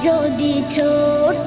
যদি ছোট